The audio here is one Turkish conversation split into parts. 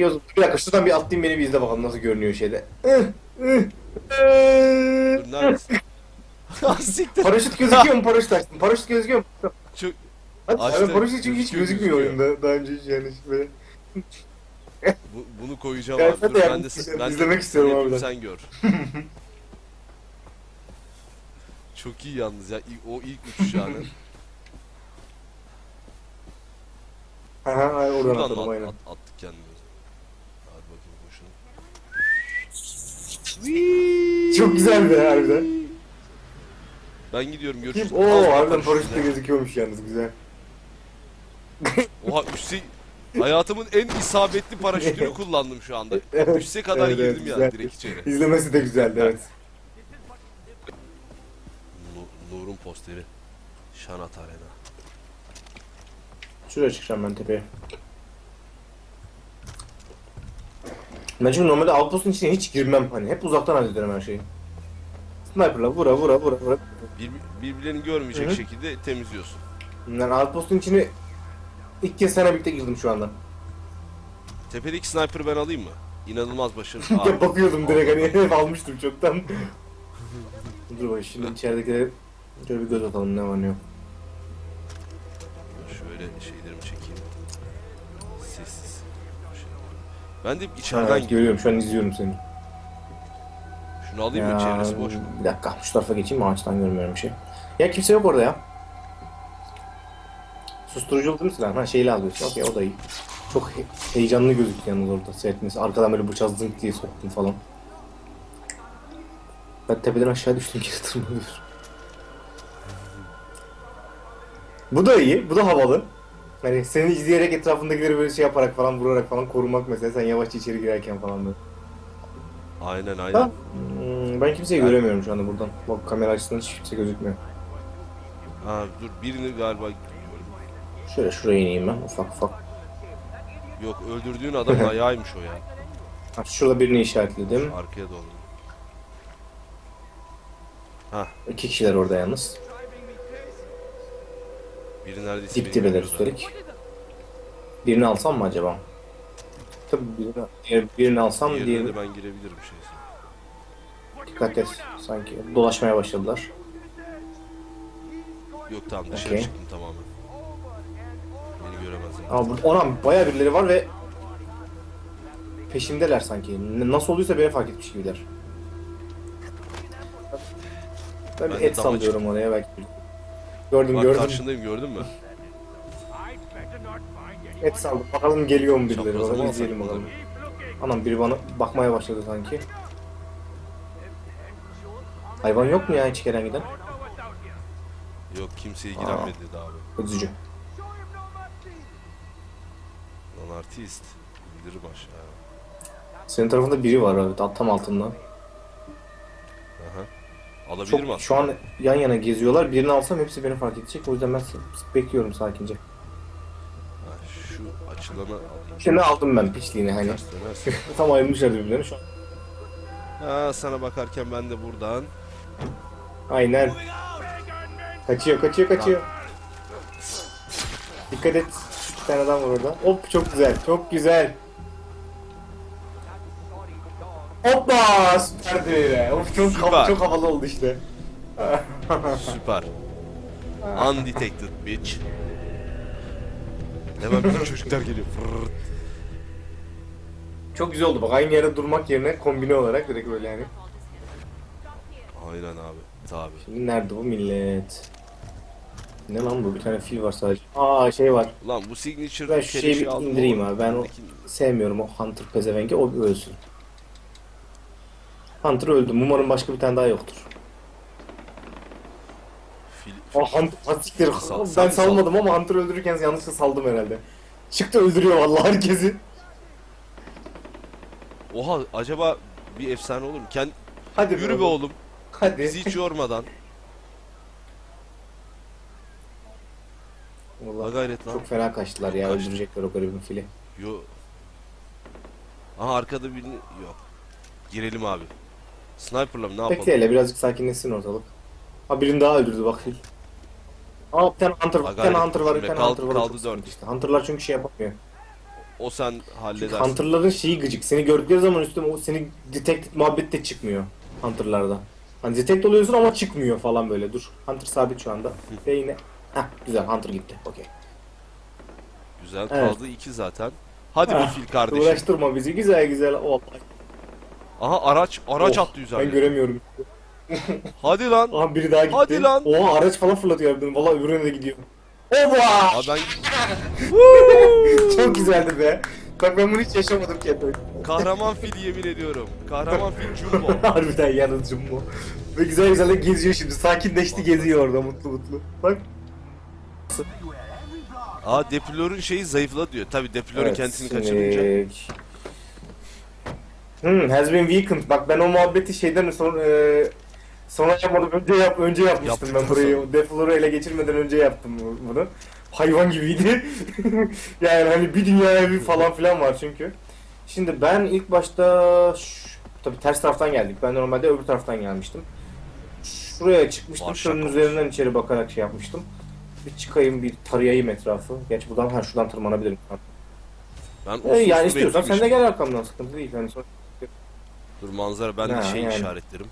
Zaman. Bir dakika şuradan bir atlayayım beni bir izle bakalım nasıl görünüyor şeyde. Dur neredesin? Ah, Siktir. Paraşüt gözüküyor mu? Paraşüt açtım. Paraşüt gözüküyor mu? Çok... Hadi Açtı. abi paraşüt çünkü hiç Gözüküyor, gözükmüyor gözüküyor. oyunda. Daha önce hiç yani hiç böyle. Bu, bunu koyacağım Ya abi. Dur de ben yapmak de, istiyorum, ben de izlemek istiyorum sen abi yapayım. Sen gör. Çok iyi yalnız ya. O ilk uçuş yani. Aha aynen oradan Buradan atladım mı aynen. at, at, attık kendimizi? Hadi bakayım koşun. Çok güzel be harbiden. Ben gidiyorum görüşürüz. Oo Allah harbiden paraşütle. gözüküyormuş yalnız güzel. Oha üste hayatımın en isabetli paraşütünü kullandım şu anda. Üste kadar evet, evet, girdim ya güzel. direkt içeri. İzlemesi de güzeldi evet. Nu- Nur'un posteri. Şanat Arena. Şuraya çıkacağım ben tepeye. Ben çünkü normalde outpost'un içine hiç girmem hani hep uzaktan hallederim her şeyi. Sniper'la vura vura vura vura. Bir, birbirlerini görmeyecek Hı hı. şekilde temizliyorsun. Yani outpost'un içine ilk kez seninle birlikte girdim şu anda. Tepedeki sniper'ı ben alayım mı? İnanılmaz başarılı. Ya Aa, bakıyordum direkt hani almıştım çoktan. Dur bak şimdi içerideki şöyle bir göz atalım ne var ne yok. Şöyle şeylerimi Ben de içeriden Evet, görüyorum şu an izliyorum seni. Şunu alayım mı? Çevresi boş mu? Bir dakika şu tarafa geçeyim ağaçtan görmüyorum bir şey. Ya kimse yok orada ya. Susturucu değil mi silah? Ha şeyle alıyorsun. Okey o da iyi. Çok he- heyecanlı gözüktü yalnız orada seyretmesi. Arkadan böyle bıçak zınk diye soktum falan. Ben tepeden aşağı düştüm geri tırmanıyorum. Bu da iyi. Bu da havalı. Hani seni izleyerek etrafındakileri böyle şey yaparak falan vurarak falan korumak mesela sen yavaşça içeri girerken falan böyle. Aynen Ha? aynen. Hmm, ben kimseyi Ben- göremiyorum şu anda buradan. Bak kamera açısından hiç kimse gözükmüyor. Ha dur birini galiba. Şöyle şuraya ineyim ben ufak ufak. Yok öldürdüğün adamın ayağıymış o ya. Ha, şurada birini işaretledim. Arkaya doğru. İki kişiler orada yalnız. Biri neredeyse Dip dibeler üstelik. Birini alsam mı acaba? Tabii birini, diğer- birini alsam. Diğerine diğerini de ben girebilirim şeyse. dikkat et. Sanki dolaşmaya başladılar. Yok tamam dışarı Okey. çıktım tamamen. Beni göremezler. Ama burada ona bayağı birileri var ve peşimdeler sanki. N- Nasıl olduysa beni fark etmiş gibiler. Ben, Ben bir de et dama sallıyorum oraya belki. Gördüm Bak gördüm. karşındayım gördün mü? Et saldım. Bakalım geliyor mu birileri. Çaprazıma Bakalım alsak izleyelim bakalım. Anam biri bana bakmaya başladı sanki. Hayvan yok mu ya hiç gelen giden? Yok kimse ilgilenmedi daha abi. Üzücü. Lan artist. İndirim aşağı. Senin tarafında biri var abi tam altında. Aha. Alabilirim Çok, aslında. şu an yan yana geziyorlar. Birini alsam hepsi beni fark edecek. O yüzden ben bekliyorum sakince. Ha, şu açılanı alayım. Şimdi aldım ben piçliğini hani. Ters dönersin. Tam ayrılmışlar birbirlerine şu an. ha, sana bakarken ben de buradan. Aynen. Kaçıyor kaçıyor kaçıyor. Dikkat et. Bir tane adam var orada. Hop çok güzel çok güzel. Hoppa süperdi be. Of çok, Süper. hava, çok havalı oldu işte. Süper. Undetected bitch. Hemen bütün çocuklar geliyor. Fırrrt. Çok güzel oldu bak aynı yerde durmak yerine kombine olarak direkt böyle yani. Aynen abi. Tabi. Şimdi nerede bu millet? Ne lan bu bir tane fil var sadece. Aa şey var. Ulan bu signature Ben şu şeyi bir indireyim abi, ben o- Sevmiyorum o Hunter pezevengi o bir ölsün. Hunter öldü. Umarım başka bir tane daha yoktur. Fil, O Hunter asiktir. Sal- Ben mi salmadım ama Hunter öldürürken yanlışlıkla saldım herhalde. Çıktı öldürüyor vallahi herkesi. Oha acaba bir efsane olur mu? Kend... Hadi Yürü be oğlum. Hadi. Bizi hiç yormadan. Ha Vallahi gayret lan. çok fena kaçtılar ya Kaçtı. öldürecekler o garibin fili. Yo. Aha arkada birini yok. Girelim abi. Sniper'la mı ne yapalım? Bekle hele birazcık sakinleşsin ortalık. Ha birini daha öldürdü bak fil. Aa bir tane Hunter, bir tane. Hunter var, bir tane Hunter var. kaldı Çok dört. sıkıntı işte. Hunter'lar çünkü şey yapamıyor. o sen halledersin. Hunter'ların şeyi gıcık. Seni gördükleri zaman üstüne o seni detect muhabbet de çıkmıyor Hunter'larda. Hani detect oluyorsun ama çıkmıyor falan böyle. Dur. Hunter sabit şu anda. Ve yine Heh, güzel Hunter gitti. Okey. Güzel Evet. kaldı iki zaten. Hadi Ah, fil kardeşim. Uğraştırma bizi. Güzel güzel. Oh, Aha araç araç oh, attı Ben üzerine. göremiyorum. Hadi lan. Aha biri daha gitti. Hadi lan. Oha araç falan fırlatıyor harbiden. Valla öbürüne de gidiyor. Oba! Aa ben Çok güzeldi be. Bak ben bunu hiç yaşamadım kendim. kahraman fil yemin ediyorum. Kahraman fil Jumbo. Harbiden yalnız Jumbo. Ve güzel güzel de geziyor şimdi. Sakinleşti geziyor orada mutlu mutlu. Bak. Aa Depilor'un şeyi zayıfla diyor. Tabi Depilor'un Evet, kendisini kaçırınca. Hmm, has been weakened. Bak ben o muhabbeti şeyden sonra e, sonra yapmadım. Önce yap önce yapmıştım Yaptıktan ben burayı. Deflore'u ele geçirmeden önce yaptım bu- bunu. Hayvan gibiydi. yani hani bir dünya evi falan filan var çünkü. Şimdi ben ilk başta tabi ters taraftan geldik. Ben normalde öbür taraftan gelmiştim. Şuraya çıkmıştım. Var Şunun şaka üzerinden içeri bakarak şey yapmıştım. Bir çıkayım bir tarayayım etrafı. Gerçi buradan ha şuradan tırmanabilirim. Ben E, yani istiyorsan sen de gel arkamdan sıkıntı değil. Yani sonra... Dur manzara ben de Ha, şey yani. işaretlerim.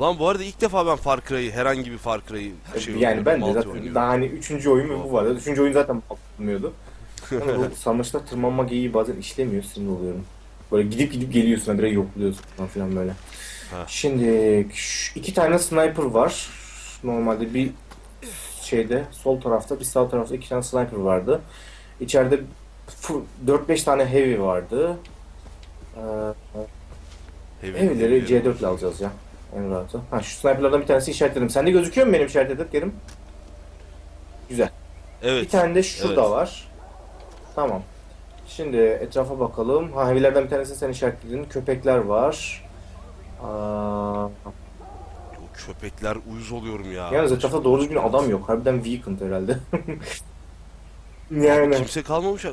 Lan bu arada ilk defa ben Far Cry'ı herhangi bir Far Cry'ı şey yani oynuyorum, ben de multi zaten oynuyorum. daha hani üçüncü oyun ve bu vardı. Üçüncü oyun zaten bakmıyordu. Ama bu sarmaşıkta tırmanma geyiği bazen işlemiyor sinir oluyorum. Böyle gidip gidip geliyorsun direkt yokluyorsun falan filan böyle. Ha. Şimdi şu iki tane sniper var. Normalde bir şeyde sol tarafta bir sağ tarafta iki tane sniper vardı. İçeride fu- 4-5 tane heavy vardı. Ee, Diyorum. C4 ile alacağız ya. En rahatı. Ha şu sniperlardan bir tanesi işaretledim. Sende gözüküyor mu benim işaretlediklerim? Güzel. Evet. Bir tane de şurada evet. var. Tamam. Şimdi etrafa bakalım. Ha heavy'lerden bir tanesi sen işaretledin. Köpekler var. Aa, köpekler uyuz oluyorum ya. yalnız etrafta doğru düzgün adam yok. Harbiden weakened herhalde. Abi yani. Kimse kalmamış.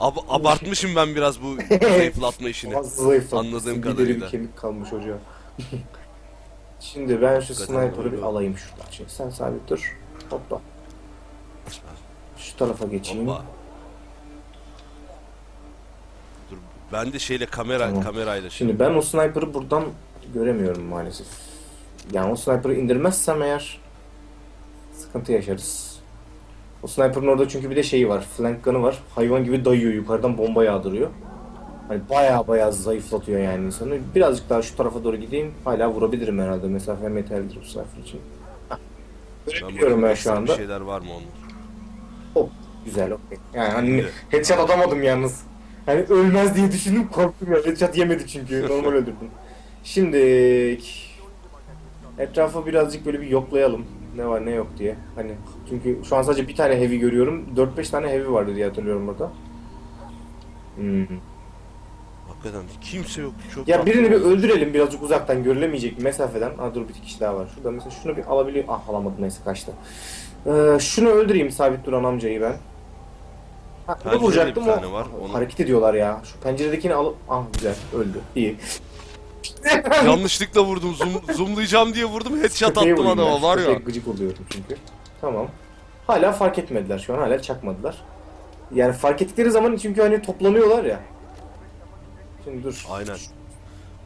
Ab- abartmışım ben biraz bu zayıflatma işini. Fazla. Anladığım Bir kadarıyla. bir kemik kalmış hoca. Şimdi ben şu Hakikaten sniper'ı bir doğru. alayım şuradan. Şimdi sen sabit dur. Hoppa. Şu tarafa geçeyim. Hoppa. Dur ben de şeyle kamera Tamam. kamerayla şey. Şimdi ben o sniper'ı buradan göremiyorum maalesef. Yani o sniper'ı indirmezsem eğer sıkıntı yaşarız. O sniper'ın orada çünkü bir de şeyi var. Flank gun'ı var. Hayvan gibi dayıyor. Yukarıdan bomba yağdırıyor. Hani baya baya zayıflatıyor yani insanı. Birazcık daha şu tarafa doğru gideyim. Hala vurabilirim herhalde. Mesafem yeterlidir bu sniper için. Görebiliyorum ben şu bakayım anda. Bir şeyler var mı onun? Hop. Güzel okey. Yani hani headshot atamadım yalnız. Hani ölmez diye düşündüm korktum ya. Headshot yemedi çünkü. Normal öldürdüm. Şimdi etrafı birazcık böyle bir yoklayalım. Ne var ne yok diye. Hani çünkü şu an sadece bir tane heavy görüyorum. 4-5 tane heavy vardı diye hatırlıyorum burada. Hmm. Hakikaten kimse yok. Çok Ya birini bir öldürelim birazcık uzaktan görülemeyecek mesafeden. Aa dur bir kişi daha var. Şurada mesela şunu bir alabiliyor. Ah alamadım neyse kaçtı. Ee, şunu öldüreyim sabit duran amcayı ben. Ha, bunu vuracaktım o. var, onu- Hareket ediyorlar ya. Şu penceredekini alıp... Ah güzel öldü. İyi. Yanlışlıkla vurdum. Zoom, zoomlayacağım diye vurdum. Headshot Köpeğe attım vurayım ben. adama var Köpeğe ya. Gıcık oluyorum çünkü. Tamam. Hala fark etmediler şu an. Hala çakmadılar. Yani fark ettikleri zaman çünkü hani toplanıyorlar ya. Şimdi dur. Aynen.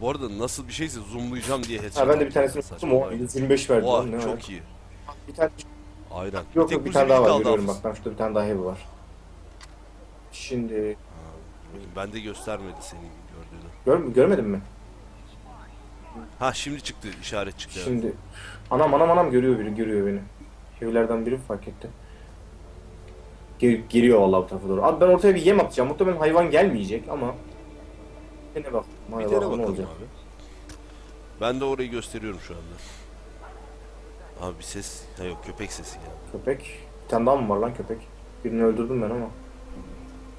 Bu arada nasıl bir şeyse zoomlayacağım diye headshot Ha ben de bir tanesini tuttum. O olay. 25 verdi. Oha lan, ne var? çok iyi. Bir tane Aynen. Yok yok bir tane daha var görüyorum bak. Ben şurada bir tane daha heavy var. Şimdi Ben de göstermedi senin gördüğünü. gör, görmedin mi? Ha şimdi çıktı işaret çıktı. Şimdi anam anam anam görüyor biri görüyor beni. Heavy'lerden biri fark etti. Gel, geliyor vallahi bu tarafa doğru. Abi ben ortaya bir yem atacağım. Muhtemelen hayvan gelmeyecek ama ne bak. Bir Hayvan dene ne bakalım olacak? abi. Ben de orayı gösteriyorum şu anda. Abi bir ses. Ha yok köpek sesi ya. Köpek. Bir tane daha mı var lan köpek? Birini öldürdüm ben ama.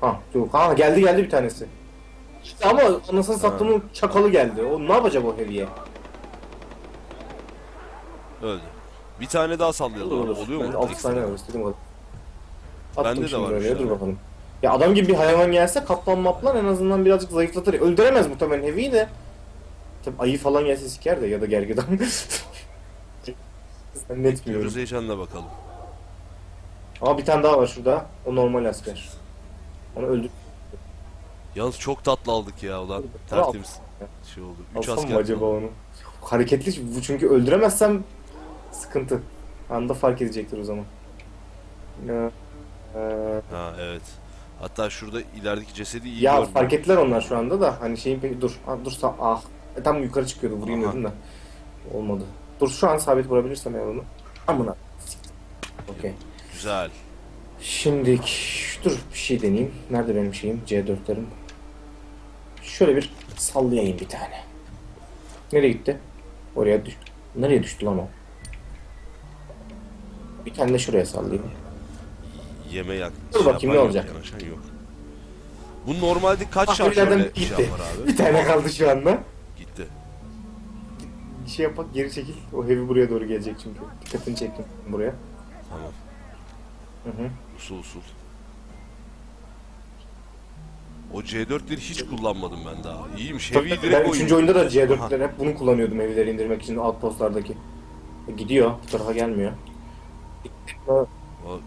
Ha, yok. Ha geldi geldi bir tanesi. İşte ama anasını sattığımın çakalı geldi. O ne yapacak o heavy'ye? Öldü. Bir tane daha sallayalım. Olur. Oluyor Ben mu? 6 Ekstra. tane var istediğim kadar. Attım Bende de şimdi var öyle, bir dur bakalım. Ya adam gibi bir hayvan gelse kaplan maplan en azından birazcık zayıflatır. Öldüremez muhtemelen heavy'yi de. Tabi ayı falan gelse siker de ya da gergedan. Zannetmiyorum. Diyoruz heyecanla bakalım. Ama bir tane daha var şurada. O normal asker. Onu öldür. Yalnız çok tatlı aldık ya ulan. Tertemiz şey oldu. 3 Alsam asker. mı acaba onu? Hareketli bu çünkü öldüremezsem sıkıntı. Anda fark edecektir o zaman. Ya, eee, Ha evet. Hatta şurada ilerideki cesedi iyi ya gördüm. fark ettiler onlar şu anda da hani şeyin peki dur ha, dur sa- ah e, tam yukarı çıkıyordu vurayım Aha. dedim de olmadı. Dur şu an sabit vurabilirsem eğer onu. Amına. Okey. Güzel. Şimdi dur bir şey deneyeyim. Nerede benim şeyim? C4'lerim. Şöyle bir sallayayım bir tane. Nereye gitti? Oraya düştü. Nereye düştü lan o? Bir tane de şuraya sallayayım. Yeme yak. Dur bakayım ne olacak. Yanaşan yok. Bu normalde kaç Ah, şarjörle şey abi? Bir tane kaldı şu anda. Gitti. Bir şey yapak geri çekil. O heavy buraya doğru gelecek çünkü. Dikkatini çektim buraya. Tamam. Hı hı. Usul usul. O C4'leri hiç kullanmadım ben daha. İyiymiş. Tabii, Heavy'yi ben direkt 3. oyun. oyunda da C4'leri hep bunu kullanıyordum evleri indirmek için outpostlardaki. E, Gidiyor. Bu tarafa gelmiyor. Aa,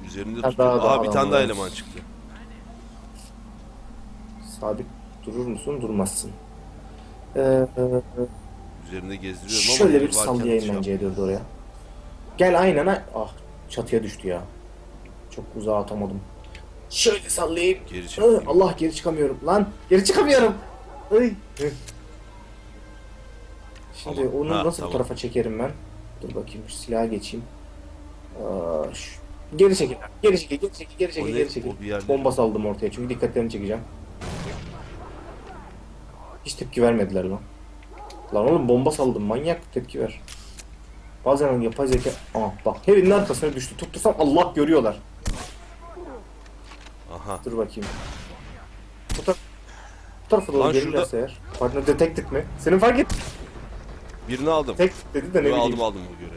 üzerinde tutuyor. daha da Aa bir tane daha var. eleman çıktı. Sabit durur musun? Durmazsın. Ee, Üzerinde gezdiriyorum ama şöyle bir varken sallayayım şey ben yap- C4'ü oraya. Gel aynen ay- Ah çatıya düştü ya. Çok uzağa atamadım. Şöyle sallayayım. Geri Hı. Allah geri çıkamıyorum. Lan geri çıkamıyorum. Ay. Hı. Şimdi Tamam. onu Ha, nasıl tamam. bu tarafa çekerim ben? Dur bakayım şu silaha geçeyim. Aa, şu- Geri çekil. Geri çekil. Geri çekil. Geri O çekil. ne? Geri çekil. O bir yerde. Bomba saldım ortaya çünkü dikkatlerini çekeceğim. Hiç tepki vermediler lan. Lan oğlum bomba saldım manyak tepki ver. Bazen yapay zeka... Aa bak evinin arkasına düştü. Tuttursam Allah görüyorlar. Aha. Dur bakayım. Bu, tar bu tarafa doğru Lan gelirlerse eğer. Partner detected mi? Senin fark et. Birini aldım. Tek dedi de ne Yo, bileyim. aldım aldım bu görevi.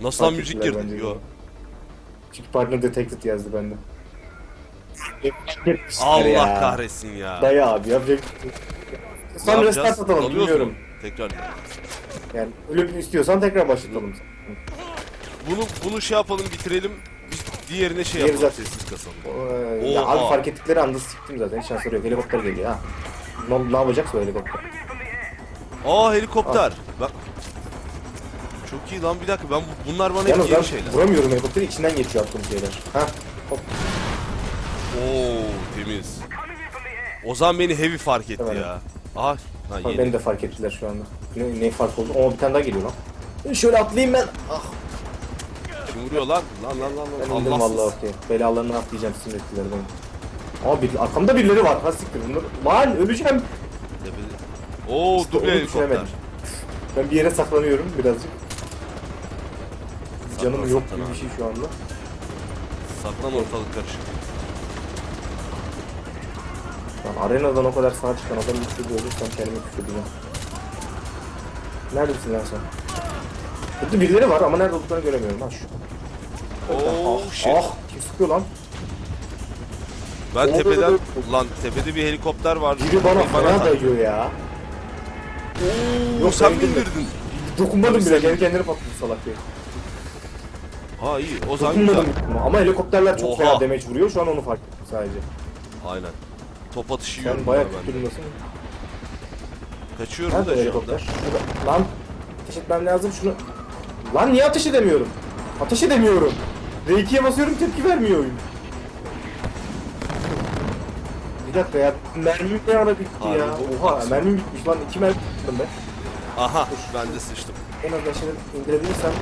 Nasıl lan Fark müzik ettiler girdi? bence de. Yo. Çünkü partner detected yazdı bende. Allah Ya. kahretsin ya. Dayı abi yapacak. Ne Sonra yapacağız? restart atalım Dalıyoruz bilmiyorum. mu? Tekrar. Yani ölüm istiyorsan tekrar başlatalım. Bunu bunu şey yapalım bitirelim. Diğerine şey Diğeri yapalım. zaten- Sessiz kasalım. Ee, ya Oha. abi fark ettikleri anda siktim zaten. Hiç şansları yok. Helikopter geliyor ha. Ne, ne yapacaksa o helikopter. Aa helikopter. Bak. Çok iyi lan bir dakika ben bu- bunlar bana hep Yalnız ben yeni şeyler. vuramıyorum helikopteri içinden geçiyor attığım şeyler. Ha. Hop. Oo temiz. Ozan beni heavy fark etti Evet. ya. Aha. Ha Bak yeni. beni de fark ettiler şu anda. Ne, ne fark oldu? Oo bir tane daha geliyor lan. Şöyle atlayayım ben. Ah Kim vuruyor lan? Lan lan lan. ben indim vallahi ortaya. Belalarını atlayacağım sinir ettiler beni. Aa bir, arkamda birileri var. Ha siktir bunlar. Lan öleceğim. Oo İşte duble helikopter. Ben bir yere saklanıyorum birazcık. Canım Saklan, yok saklan gibi bir şey şu anda. Saklan ortalık karışık. Lan arenadan o kadar sağ çıkan adam bir sürü ölürsem kendimi küfredeceğim. Neredesin lan sen? Burada birileri var ama nerede olduklarını göremiyorum. Ha şu. Oo ah, shit. ah, kim sıkıyor lan? Ben tepeden lan tepede bir helikopter vardı. Biri bana fena dayıyor ya. Yok, sen mi indirdin? Dokunmadım bile kendi kendine patladı salak diye. Ha iyi o zaman güzel. Dokunmadım ama helikopterler çok Oha. fena damage vuruyor. Şu an onu fark ettim sadece. Aynen. Top atışı yiyorum Sen bayağı ya ben kötü. Kaçıyorum Nerede da şu helikopter? anda. Şurada. Lan ateş etmem lazım şunu. Lan niye ateş edemiyorum? Ateş edemiyorum. R2'ye basıyorum tepki vermiyor oyun. Bir dakika ya mermim ne ara bitti Harbi ya. bu Oha haksız. mermim bitmiş lan iki mermi tuttum ben. Aha ben de sıçtım. En az aşağıda indirebilirsem.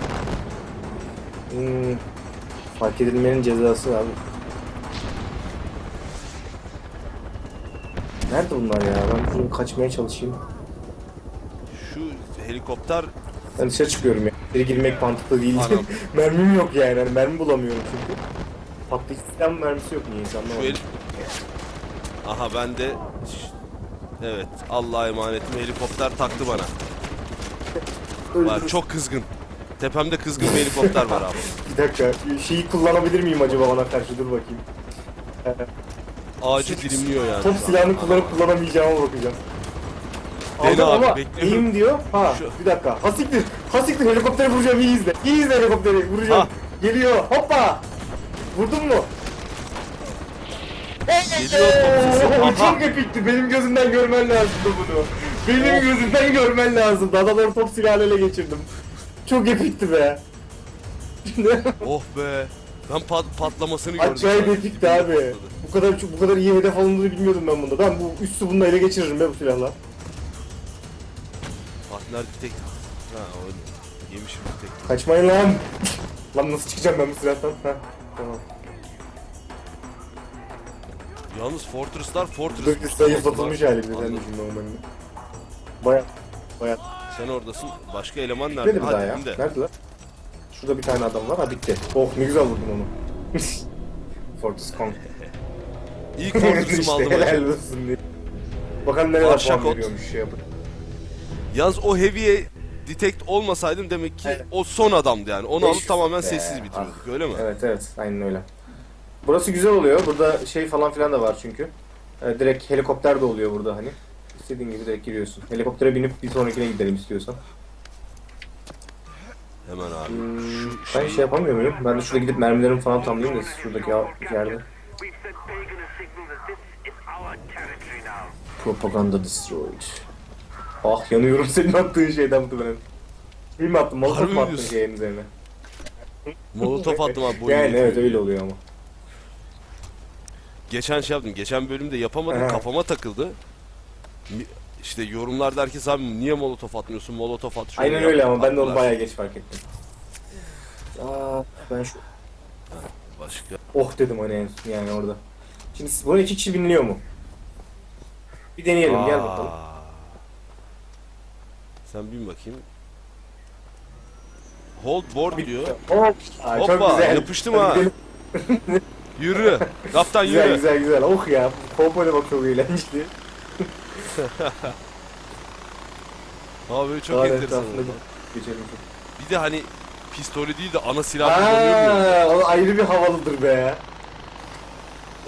Hmm, fark edilmenin cezası abi. Nerede bunlar ya? Ben şuradan kaçmaya çalışayım. Şu helikopter Ben dışarı çıkıyorum ya. İçeri girmek mantıklı değil. Anam. Mermim yok yani. yani. Mermi bulamıyorum çünkü. Patlayıcı silah mermisi yok niye insan şu. Aha ben de Evet Allah'a emanetim helikopter taktı bana. Var çok kızgın. Tepemde kızgın bir helikopter var abi. Bir dakika. Şeyi kullanabilir miyim acaba ona karşı? Dur bakayım. Ağacı dilimliyor yani. Top silahını kullanıp kullanamayacağıma bakacağım. Dene Aldım abi, ama bekliyorum. eğim diyor. Ha Şu- bir dakika. Hasiktir. Hasiktir helikopteri vuracağım iyi izle. İyi izle helikopteri vuracağım. Ha. Geliyor. Hoppa. Vurdun mu? Geliyor top sesi. Oo, Aha. çok epikti. Benim gözümden görmen lazımdı bunu. Benim Of. gözümden görmen lazımdı. Adamları top silahıyla ele geçirdim. Çok epikti be. Oh be. Ben pat patlamasını gördüm. Acayip epikti abi. patladı. Bu kadar bu kadar iyi hedef alındığını bilmiyordum ben bunda. Ben bu üstü bununla ele geçiririm be bu silahla. Partner tek. Ha öyle. Yemişim tek. Kaçmayın lan. lan nasıl çıkacağım ben bu silahtan? Heh, tamam. Yalnız Fortress'lar Fortress. Böyle zayıflatılmış hali bir sen normalde. Baya baya. Sen oradasın. Başka eleman nerede? Nerede bir daha Hadi ya? önde. Nerede lan? Şurada bir tane adam var. Ha bitti. Oh ne güzel vurdun onu. Fortress Kong. İlk Fortress'ımı aldım helal olsun diye. Bakalım nereye Parşakot. puan veriyormuş şey yapıp. Yalnız o heavy'e detect olmasaydım demek ki Evet. o son adamdı yani. Onu alıp 500 tamamen be. sessiz bitiriyorduk öyle mi? Evet evet aynen öyle. Burası güzel oluyor. Burada şey falan filan da var çünkü. Ee, direkt helikopter de oluyor burada hani. İstediğin gibi direkt giriyorsun. Helikoptere binip bir sonrakine gidelim istiyorsan. Hemen abi. Hmm, Şu ben şey yapamıyor muyum? Ben de şurada gidip mermilerimi falan tamamlayayım da şuradaki yerde. Propaganda destroyed. Ah yanıyorum senin attığın şeyden muhtemelen. Değil mi attın? Molotof Harbi mu attın diyorsun? şeyin üzerine? Molotof attım abi boyun Yani evet öyle oluyor ama. Geçen şey yaptım. Geçen bölümde yapamadım. Aha. kafama takıldı. Mi- İşte yorumlarda herkes abi niye molotof atmıyorsun? Molotof at. şöyle Aynen yap." öyle ama ben de onu Attılar. bayağı geç fark ettim. Aa, ben şu Başka. oh dedim hani en yani orada. Şimdi buna iki kişi biniliyor mu? Bir deneyelim gel bakalım. Sen bin bakayım. Hold board diyor. Hop. Aa, çok Hoppa, güzel. yapıştım ha. Yürü. Kaptan Güzel yürü. güzel güzel. Oh ya. Kompoyla bak çok eğlenceli. Abi çok Daha enteresan. etrafında oldu. bir geçelim. Bir de hani pistolü değil de ana silah kullanıyor? Aaa o ayrı bir havalıdır be.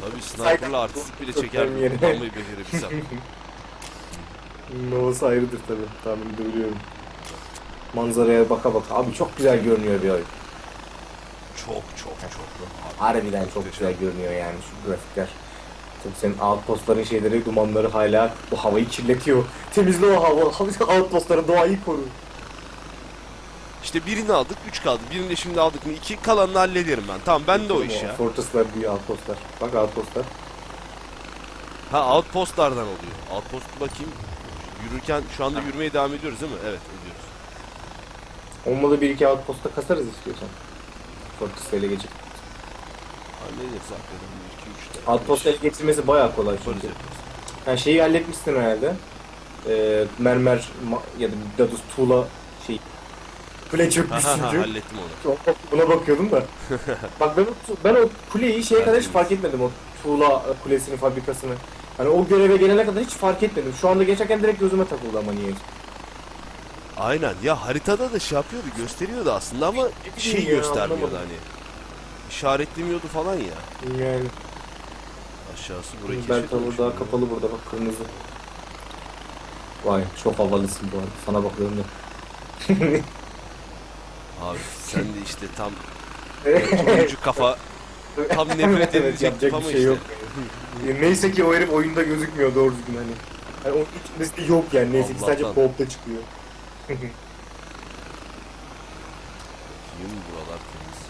Tabii sniper'la artistik bile çeker Çok yeni. kullanmayı becerebilsem. Novası ayrıdır tabi. Tahmin edebiliyorum. Manzaraya baka baka. Abi çok güzel görünüyor bir oyun. Çok çok çok. Harbiden çok güzel görünüyor yani şu grafikler. Tabii senin outpostların şeyleri, dumanları hala bu havayı kirletiyor. Temizle o hava, outpostları doğayı koru. İşte birini aldık, üç kaldı. Birini de şimdi aldık mı iki, kalanını hallederim ben. Tamam ben de o iş ya. Fortress'lar büyüyor outpostlar. Bak outpostlar. Ha outpostlardan oluyor. Outpost bakayım. Yürürken şu anda yürümeye devam ediyoruz değil mi? Evet ediyoruz. Olmadı bir iki outpostta kasarız istiyorsan. Fortress'la ele geçip. Hallederiz hakikaten. 1, 2, 3 de. Outpost ele geçirmesi bayağı kolay çünkü. Yani şeyi halletmişsin herhalde. Ee, mermer ma- ya da Dadus tuğla şey. Kule çökmüş çünkü. hallettim onu. Buna bakıyordum da. Bak ben o, ben o kuleyi şeye kadar hiç fark etmedim o tuğla kulesini fabrikasını. Hani o göreve gelene kadar hiç fark etmedim. Şu anda geçerken direkt gözüme takıldı ama niye? Aynen ya haritada da şey yapıyordu gösteriyordu aslında ama şey ya, göstermiyordu anlamadım. hani. İşaretlemiyordu falan ya. Yani Aşağısı burayı bel keşfetmemiş. tavuğu daha kapalı burada bak kırmızı. Vay çok havalısın bu arada. Sana bakıyorum da. Abi sen de işte tam turuncu kafa tam nefret Evet, edilecek yapacak ama bir şey işte. yok. Neyse ki o herif oyunda gözükmüyor doğru düzgün hani. Hani onun içinde yok yani neyse ki sadece Allah'tan. co-op'ta çıkıyor. Bakayım buralar temiz.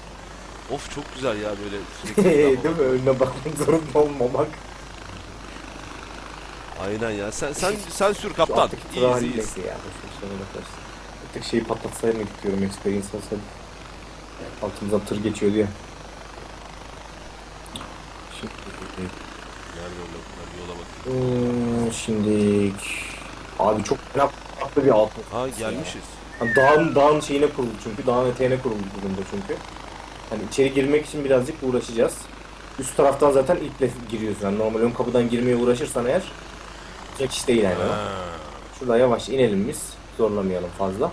Of çok güzel ya böyle sürekli Değil mi? Önüne bakmak zorunda olmamak. Aynen ya. Sen sen sen sür Şu kaptan. alttaki tırağı İyiyiz hilesi ya. Tek şeyi patlatsaydım gidiyorum experience olsaydı. Altımızdan tır geçiyordu ya. Şimdi, Nerede öyle ben yola bakayım. Hmm, şimdi abi çok farklı bir altın. Ha gelmişiz. Hani dağın, dağın şeyine kuruldu çünkü. Dağın eteğine kuruldu durumda çünkü. Hani içeri girmek için birazcık uğraşacağız. Üst taraftan zaten iple giriyorsun. Yani normal ön kapıdan girmeye uğraşırsan eğer çok iş değil yani. Ha. Şurada yavaş inelim biz. Zorlamayalım fazla.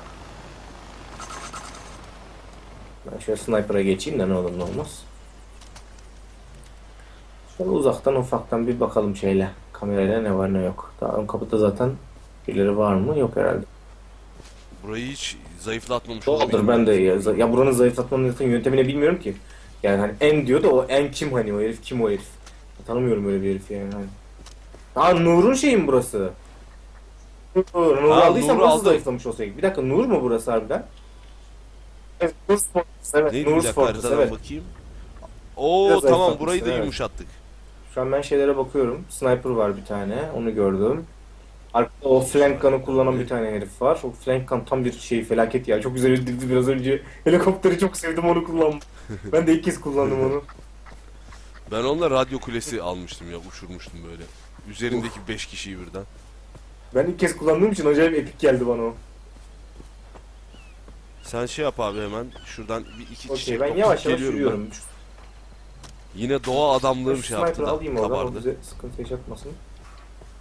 Ben şöyle sniper'a geçeyim de ne olur ne olmaz. Şöyle uzaktan ufaktan bir bakalım şeyle. Kamerayla ne var ne yok. Daha ön kapıda zaten birileri var mı? Yok herhalde. Burayı hiç zayıflatmamış Doğrudur olabilirim. ben de ya, ya buranın zayıflatmanın zaten yöntemini bilmiyorum ki. Yani hani en diyor da o en kim hani o herif kim o herif? Tanımıyorum öyle bir herifi yani. Hani. Aa Nur'un şeyi mi burası? Nur, Nur Ha, aldıysa Nur'u burası aldım. zayıflamış olsaydı. Bir dakika Nur mu burası harbiden? Evet, Nur Fortress, evet. Neydi Nur dakika haritadan evet. bakayım. Oo Biraz tamam burayı da evet. yumuşattık. Şu an ben şeylere bakıyorum. Sniper var bir tane. Onu gördüm. Arkada o flank gun'ı kullanan bir tane herif var. O flank gun tam bir şey felaket ya. Çok güzel öldürdü biraz önce. Helikopteri çok sevdim onu kullandım. ben de ilk kez kullandım onu. Ben onunla radyo kulesi almıştım ya uçurmuştum böyle. Üzerindeki 5 kişiyi birden. Ben ilk kez kullandığım için acayip epik geldi bana o. Sen şey yap abi hemen şuradan bir iki Okey çiçek ben toplayıp yavaş yavaş geliyorum yürüyorum. ben. Yine doğa adamlığım şey yaptı da alayım oradan o kabardı. bize sıkıntı yaşatmasın.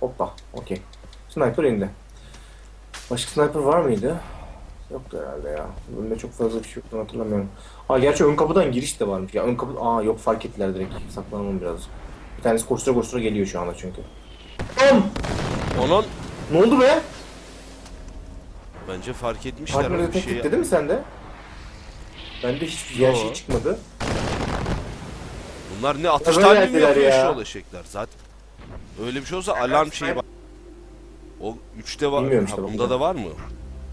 Hoppa okey. Sniper indi. Başka sniper var mıydı? Yoktu herhalde ya. Bunda çok fazla bir şey yoktu hatırlamıyorum. Aa gerçi ön kapıdan giriş de varmış. Ya ön kapı... Aa yok fark ettiler direkt. Saklanalım biraz. Bir tanesi koştura koştura geliyor şu anda çünkü. Lan! Onun Ne oldu be? bence fark etmişler Partner o bir tek şey. dedi mi sende? Bende hiçbir yer Yo. şey çıkmadı. Bunlar ne atış böyle talimi mi yapıyor ya. şu olacaklar zaten. Öyle bir şey olsa alarm şeyi var. O 3'te var. Bilmiyorum Ha, işte bunda bakacağım. da var mı?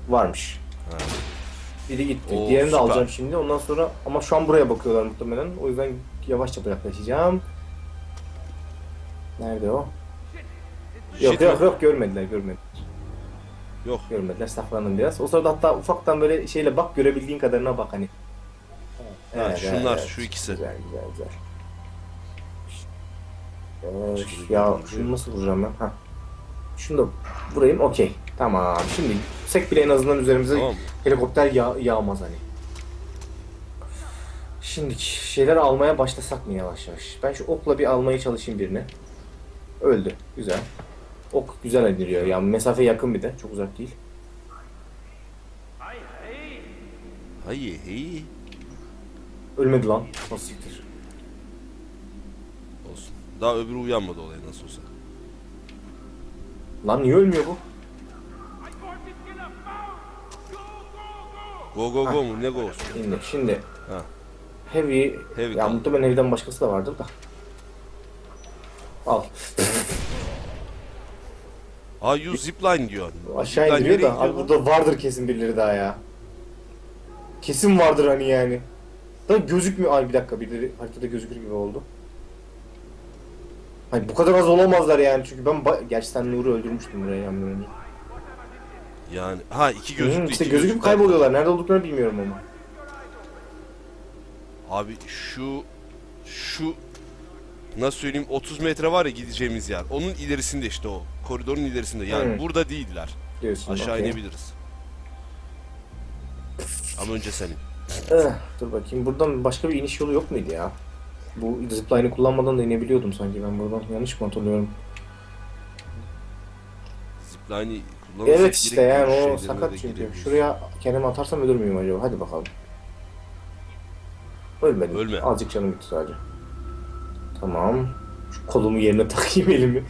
Varmış. Ha. Biri gitti. Oo, Diğerini de süper. alacağım şimdi. Ondan sonra ama şu an buraya bakıyorlar muhtemelen. O yüzden yavaşça yaklaşacağım. Nerede o? Yok Jet yok mi? yok görmediler görmediler. Yok. Görmediler saklandım biraz. O sırada hatta ufaktan böyle şeyle bak görebildiğin kadarına bak hani. Ha, şunlar, şu ikisi. Güzel güzel güzel. Ee, ya şunu nasıl vuracağım ben? Ha. Şunu da vurayım okey. Tamam şimdi yüksek bile en azından üzerimize Tamam. helikopter yağ yağmaz hani. Şimdi şeyler almaya başlasak mı yavaş yavaş? Ben şu okla bir almaya çalışayım birini. Öldü. Güzel. Ok güzel indiriyor. Yani mesafe yakın bir de. Çok uzak değil. Hayır, hey. Ölmedi lan. Nasıl siktir? Daha öbürü uyanmadı olaya nasıl olsa. Lan niye ölmüyor bu? Go go go mu? Ne go? Şimdi, şimdi Ha. Heavy, Heavy ya muhtemelen Heavy'den başkası da vardır da. Al. Aa use zipline diyor. Aşağı Zipline indiriyor da abi burada vardır kesin birileri daha ya. Kesin vardır hani yani. Da gözükmüyor. Ay bir dakika birileri haritada gözükür gibi oldu. Hayır bu kadar az olamazlar yani çünkü ben ba- gerçi sen Nur'u öldürmüştün yandan önce. Yani ha iki Hı, gözüktü. işte iki gözüküp kayboluyorlar. Nerede olduklarını bilmiyorum ama. Abi şu şu nasıl söyleyeyim 30 metre var ya gideceğimiz yer. Onun ilerisinde işte o. Koridorun ilerisinde. Yani Hı. burada değiller. Diyorsun. Aşağı okey. inebiliriz. Ama önce senin. Eh, dur bakayım. Buradan başka bir iniş yolu yok muydu ya? Bu zipline'ı kullanmadan da inebiliyordum sanki ben buradan. Yanlış mı hatırlıyorum? Zipline'i kullanırsak Evet işte direkt yani görüş o şeylerine sakat de çünkü. girebiliriz. Şuraya kendimi atarsam ölür müyüm acaba? Hadi bakalım. Ölmedim. Ölme. Azıcık canım gitti sadece. Tamam. Şu kolumu yerine takayım elimi.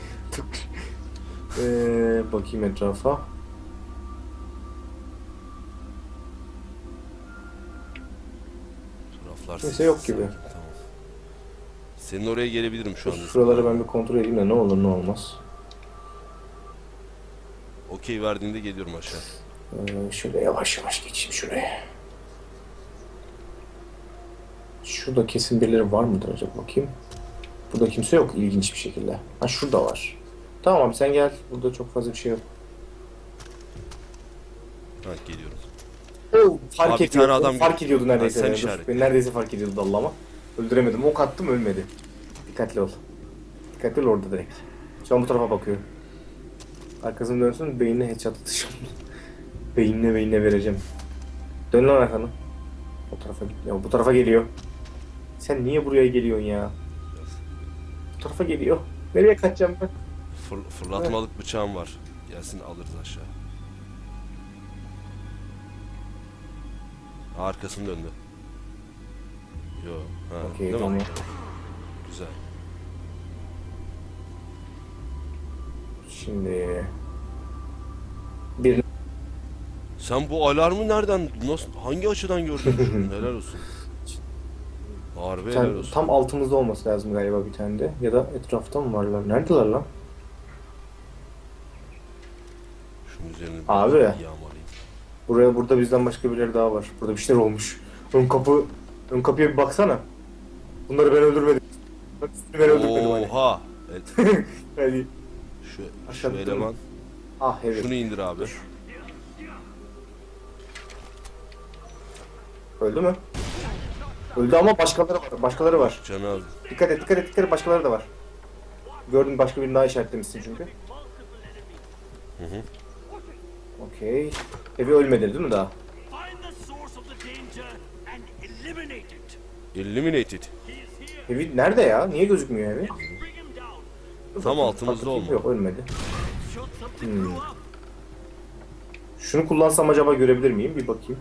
ee, bakayım etrafa. Kimse yok gibi. Senin oraya gelebilirim şu anda. Şuraları ben bir kontrol edeyim de ne olur ne olmaz. Okey verdiğinde geliyorum aşağı. Ee, şöyle yavaş yavaş geçeyim şuraya. Şurada kesin birileri var mıdır acaba bakayım. Burada kimse yok ilginç bir şekilde. Ha şurada var. Tamam abi sen gel. Burada çok fazla bir şey yok. Ha geliyorum. Fark Abi bir ediyordu. tane adam fark ediyordu neredeyse. Ha, sen Dur, işaret. Ben neredeyse fark ediyordu dallama. Öldüremedim. Ok attım ölmedi. Dikkatli ol. Dikkatli ol orada direkt. Şu an bu tarafa bakıyor. Arkasını dönsün beynine headshot atacağım. beynine beynine vereceğim. Dön lan arkanı. O tarafa. Ya bu tarafa geliyor. Sen niye buraya geliyorsun ya? Bu tarafa geliyor. Nereye kaçacağım ben? Fır- fırlatmalık bıçağım var. Gelsin alırız aşağı. Arkasını döndü. Yo. Ha, Okey, değil mi? tamam. Güzel. Şimdi... Bir Sen bu alarmı nereden, nasıl, hangi açıdan gördün? Helal olsun. Harbi helal tane- olsun. tam altımızda olması lazım galiba bir tane de. Ya da etrafta mı varlar? Neredeler lan? Şunun üzerine bir Abi. yağmalayayım. Buraya burada bizden başka birileri daha var. Burada bir şeyler olmuş. Ön kapı ön kapıya bir baksana. Bunları ben öldürmedim. Bak, Ben öldürmedim hani. Oha. Evet, şu, şu Aşağı eleman. Ah evet. Şunu indir abi. Öldü mü? Öldü ama başkaları var. Başkaları var. Canı az. Dikkat et, dikkat et, dikkat et. Başkaları da var. Gördün başka birini daha işaretlemişsin çünkü. Hı hı. Okey. Evi ölmedi değil mi daha? Eliminated. Evi nerede ya? Niye gözükmüyor evi? Tam altımızda olmalı. Yok ölmedi. Hmm. Şunu kullansam acaba görebilir miyim? Bir bakayım.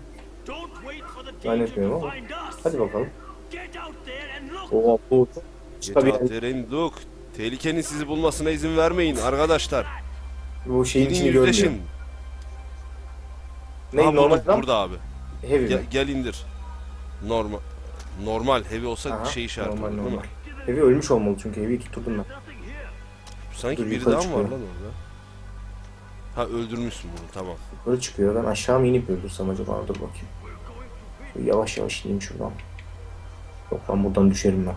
Zannetmiyorum ama. Hadi bakalım. Oo bu Tabii look. Tehlikenin sizi bulmasına izin vermeyin arkadaşlar. bu şeyin içini görmüyor. Ne normal burada, abi. Heavy Gel, mi? gel indir. Normal. Normal heavy olsa Aha, şey işareti normal olur değil mi? normal. Heavy ölmüş olmalı çünkü Heavy'yi tutturdum ben. Sanki Dur, biri yukarı daha mı var çıkıyor. lan orada? Ha öldürmüşsün bunu tamam. Yukarı çıkıyor. Ben aşağı mı inip öldürsem acaba? Dur bakayım. Şöyle yavaş yavaş ineyim şuradan. Yok lan buradan düşerim ben.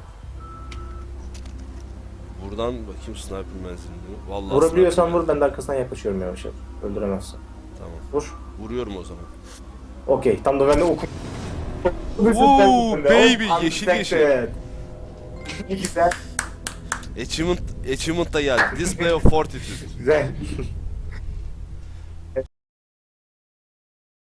Buradan bakayım sniper menzilini. Vallahi Vurabiliyorsan sniper vur ben de arkasından yaklaşıyorum yavaş yavaş. Öldüremezsin. Tamam. Vur. Vuruyorum o zaman. Okey tam da ben de oku. Oo, baby, yeşil. Ne güzel. Achievement, achievement da geldi. Display of Fortitude. Güzel.